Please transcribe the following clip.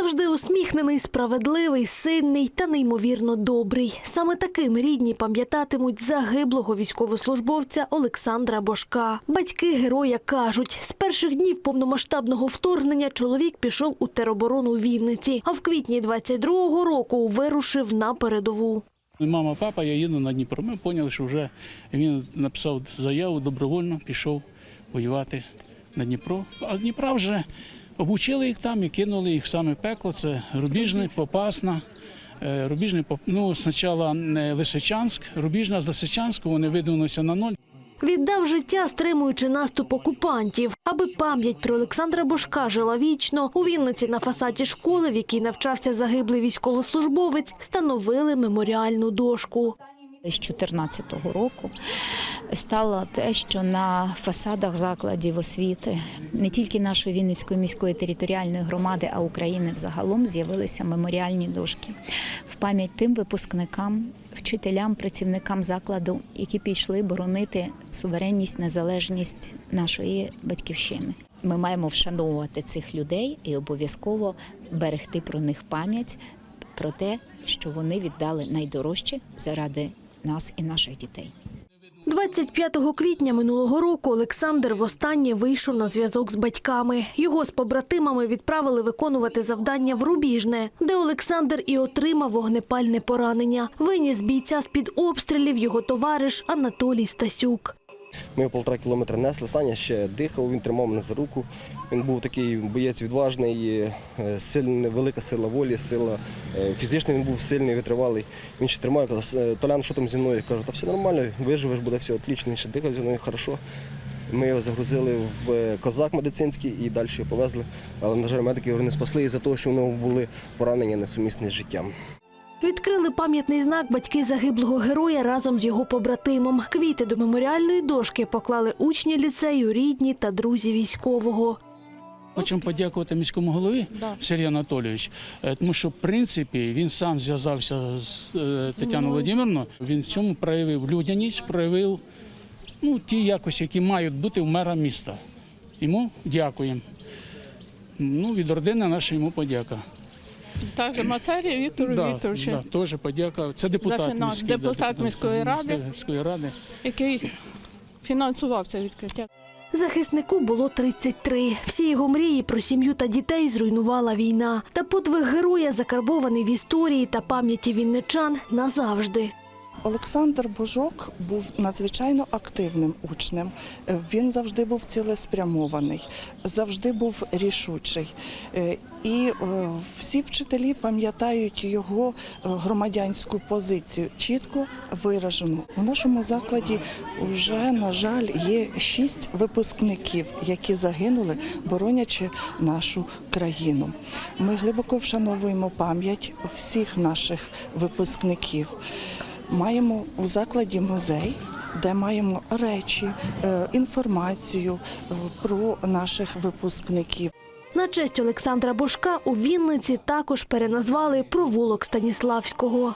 Завжди усміхнений, справедливий, сильний та неймовірно добрий. Саме таким рідні пам'ятатимуть загиблого військовослужбовця Олександра Бошка. Батьки героя кажуть, з перших днів повномасштабного вторгнення чоловік пішов у тероборону Вінниці, а в квітні 22-го року вирушив на передову. Мама, папа, я їду на Дніпро. Ми поняли, що вже він написав заяву, добровольно пішов воювати на Дніпро. А з Дніпра вже обучили їх там і кинули їх в саме пекло. Це Рубіжний, Попасна. Е, Рубіжний, ну, спочатку е, Лисичанськ, Рубіжна з Лисичанську, вони видвинулися на ноль. Віддав життя, стримуючи наступ окупантів, аби пам'ять про Олександра Бошка жила вічно. У Вінниці на фасаді школи, в якій навчався загиблий військовослужбовець, встановили меморіальну дошку. З 2014 року стало те, що на фасадах закладів освіти не тільки нашої Вінницької міської територіальної громади, а України взагалом з'явилися меморіальні дошки в пам'ять тим випускникам, вчителям, працівникам закладу, які пішли боронити суверенність, незалежність нашої батьківщини. Ми маємо вшановувати цих людей і обов'язково берегти про них пам'ять про те, що вони віддали найдорожче заради нас і наших дітей. 25 квітня минулого року Олександр востаннє вийшов на зв'язок з батьками. Його з побратимами відправили виконувати завдання в Рубіжне, де Олександр і отримав вогнепальне поранення. Виніс бійця з-під обстрілів його товариш Анатолій Стасюк. Ми його полтора кілометра несли. Саня ще дихав, він тримав мене за руку. Він був такий боєць відважний, е, сильна, велика сила волі, сила е, фізична він був сильний, витривалий. Він ще тримав, казав, «Е, Толян, що там зі мною? Я кажу, та все нормально, виживеш, буде все отлично. Він ще дихав зі мною хорошо. Ми його загрузили в е, козак медицинський і далі його повезли. Але, на жаль, медики його не спасли із-за того, що в нього були поранення несумісні з життям. Відкрили пам'ятний знак батьки загиблого героя разом з його побратимом. Квіти до меморіальної дошки поклали учні ліцею, рідні та друзі військового. Хочемо подякувати міському голові Сергію Анатолійовичу, е, тому що в принципі він сам зв'язався з е, Тетяною Володимирівною. Він в цьому проявив людяність, проявив ну, ті якості, які мають бути в мера міста. Йому дякуємо. Ну, від родини нашої йому подяка. Також Масарі Віктору Да, Вікторовичу, да, теж подяка. Це депутат, За фінанс- міський, депутат міської ради. міської ради. який фінансував це відкриття. Захиснику було 33. Всі його мрії про сім'ю та дітей зруйнувала війна. Та подвиг героя закарбований в історії та пам'яті вінничан назавжди. Олександр Божок був надзвичайно активним учнем. Він завжди був цілеспрямований, завжди був рішучий. Е, І е, всі вчителі пам'ятають його е, громадянську позицію, чітко виражену. У нашому закладі вже, на жаль, є шість випускників, які загинули, боронячи нашу країну. Ми глибоко вшановуємо пам'ять всіх наших випускників. Маємо у закладі музей, де маємо речі, е, інформацію е, про наших випускників. На честь Олександра Бошка у Вінниці також переназвали провулок Станіславського.